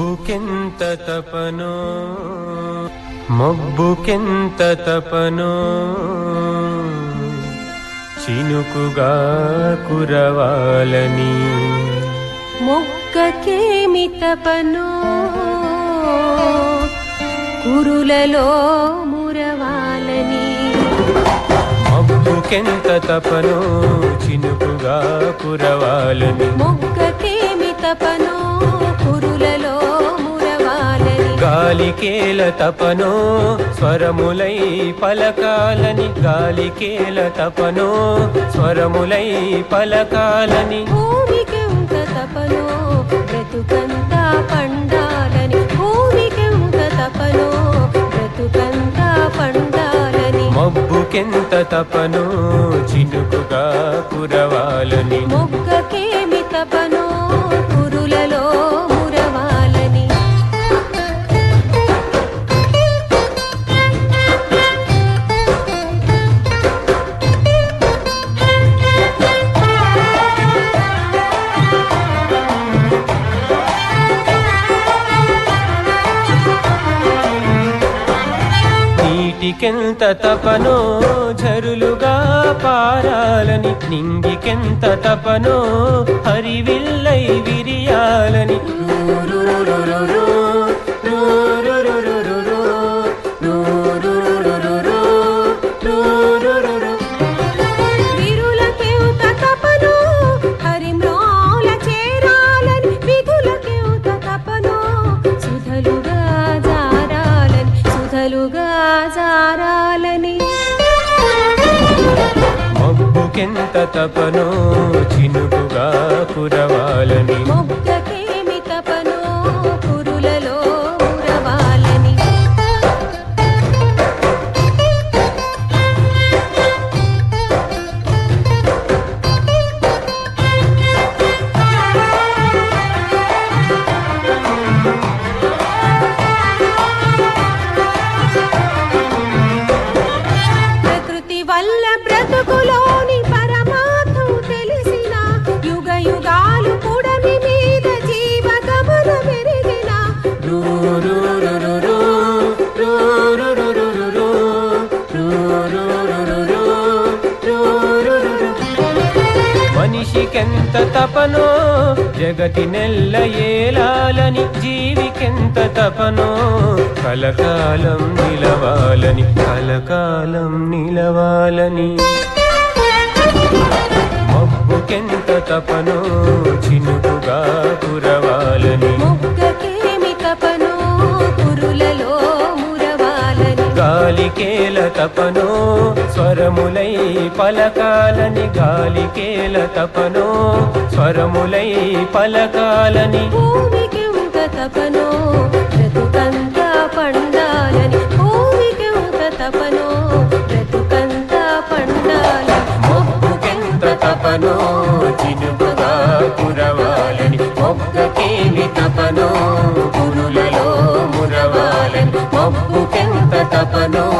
మబ్బుకెంత తపనో మబ్బుకెంత తపనో. చినుకుగా కురవాలని మొక్కకేమి తపనో కురులలో మురవాలని. మబ్బుకెంత తపనో చినుకుగా కురవాలని. మొక్కకేమి తపనో గాలికేల తపనో స్వరములై పలకాలని గాలికేల తపనో స్వరములై పలకాలని భూమికెంత తపనో బ్రతుకంతా పండాలని. భూమికెంత తపనో బ్రతుకంతా పండాలని. మబ్బుకెంత తపనో చినుకుగా కురవాలని. మొక్కకేమి తపనో నీటికెంత తపనో ఝరులుగా పారాలని నింగికెంత తపనో హరివిల్లై విరియాలని. నూరు సుధలుగా జారాలని మబ్బుకెంత తపనో చినుకు మనిషికెంత తపనో జగతి నెల్ల ఏలాలని జీవికెంత తపనో కలకాలం నిలవాలని కలకాలం నిలవాలని. మబ్బుకెంత తపనో చినుకుగా కురవాలి గాలికేల తపనో స్వరములై పలకాలని గాలికేల తపనో స్వరములై పలకాలని భూమికెంత తపనో బ్రతుకంతా పండాలని భూమికెంత తపనో బ్రతుకంతా పండాలని మొబ్బుకెంత తపనో చినుకుగా కురవాలని మొగ్గకేమి తపనో. మురవాలని